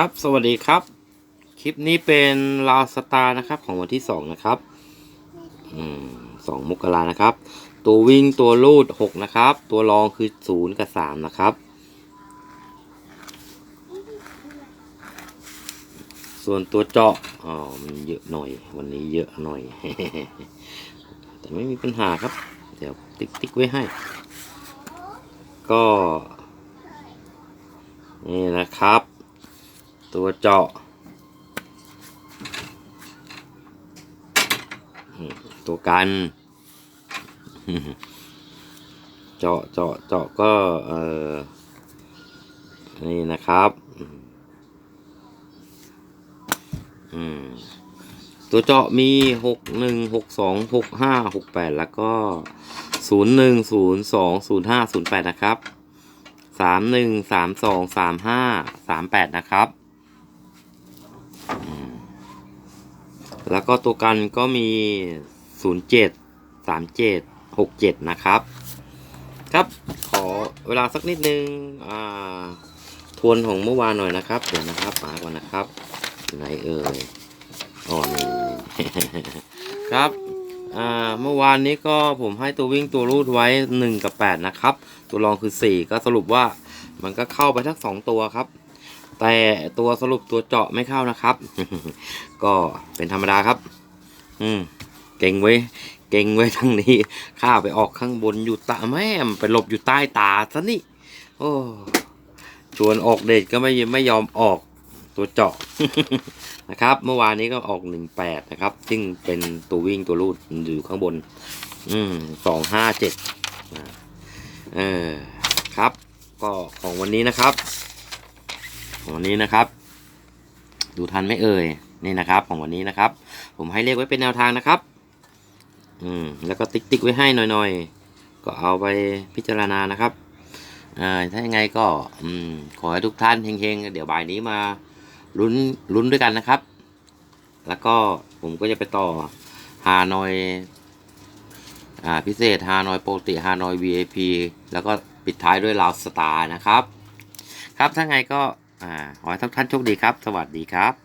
ครับ สวัสดีครับ คลิปนี้เป็นลาวสตาร์นะครับของวันที่สองนะครับอืมสองมกรานะครับ ตัววิ่งตัวลูดหกนะครับ ตัวรองคือศูนย์กับสามนะครับ ส่วนตัวเจาะอ๋อมันเยอะหน่อย วันนี้เยอะหน่อย แต่ไม่มีปัญหาครับ เดี๋ยวติ๊กติ๊กไว้ให้ ก็ นี่นะครับ ตัวเจาะ ตัวกัน เจาะเจาะเจาะก็เออนี่นะครับ อืม ตัวเจาะมีหกหนึ่งหกสองหกห้าหกแปดแล้วก็ศูนย์หนึ่งศูนย์สองศูนย์ห้าศูนย์แปดนะครับสามหนึ่งสามสองสามห้าสามแปดนะครับอืม แล้วก็ตัวกันก็มีศูนย์เจ็ดสามเจ็ดหกเจ็ดนะครับ ครับขอเวลาสักนิดนึงอ่าทวนของเมื่อวานหน่อยนะครับ เดี๋ยวนะครับมาก่อนนะครับไหนเอ่ยอ๋อนี่ครับเมื่อวานนี้ก็ผมให้ตัววิ่งตัวรูดไว้ 1 กับ 8 นะครับ ตัวรองคือ 4 ก็สรุปว่ามันก็เข้าไปทั้ง2ตัวครับ แต่ตัวสรุปตัวเจาะไม่เข้านะครับ ก็เป็นธรรมดาครับ อืมเก่งไว้ยเก่งไว้ทั้งนี้ ข้าไปออกข้างบนอยู่ตาแม่มไปหลบอยู่ใต้ตาซะนี่ โอ้ชวนออกเดทก็ไม่ไม่ยอมออกตัวเจาะนะครับ เมื่อวานนี้ก็ออกหนึ่งแปดนะครับ ซึ่งเป็นตัววิ่งตัวรูดอยู่ข้างบน อืมสองห้าเจ็ดเออครับ ก็ของวันนี้นะครับ วันนี้นะครับ ดูทันไม่เอ่ยนี่นะครับ ของวันนี้นะครับ ผมให้เลขไว้เป็นแนวทางนะครับ อืมแล้วก็ติ๊กติ๊กไว้ให้หน่อยๆ ก็เอาไปพิจารณานะครับอ่าถ้ายังไงก็อืมขอให้ทุกท่านเฮงๆ เดี๋ยวบ่ายนี้มาลุ้นลุ้นด้วยกันนะครับ แล้วก็ผมก็จะไปต่อฮานอยอ่าพิเศษฮานอยปกติฮานอย VIP แล้วก็ปิดท้ายด้วยลาวสตาร์นะครับ ครับถ้าไงก็ อ่าขอให้ทุกท่านโชคดีครับ สวัสดีครับ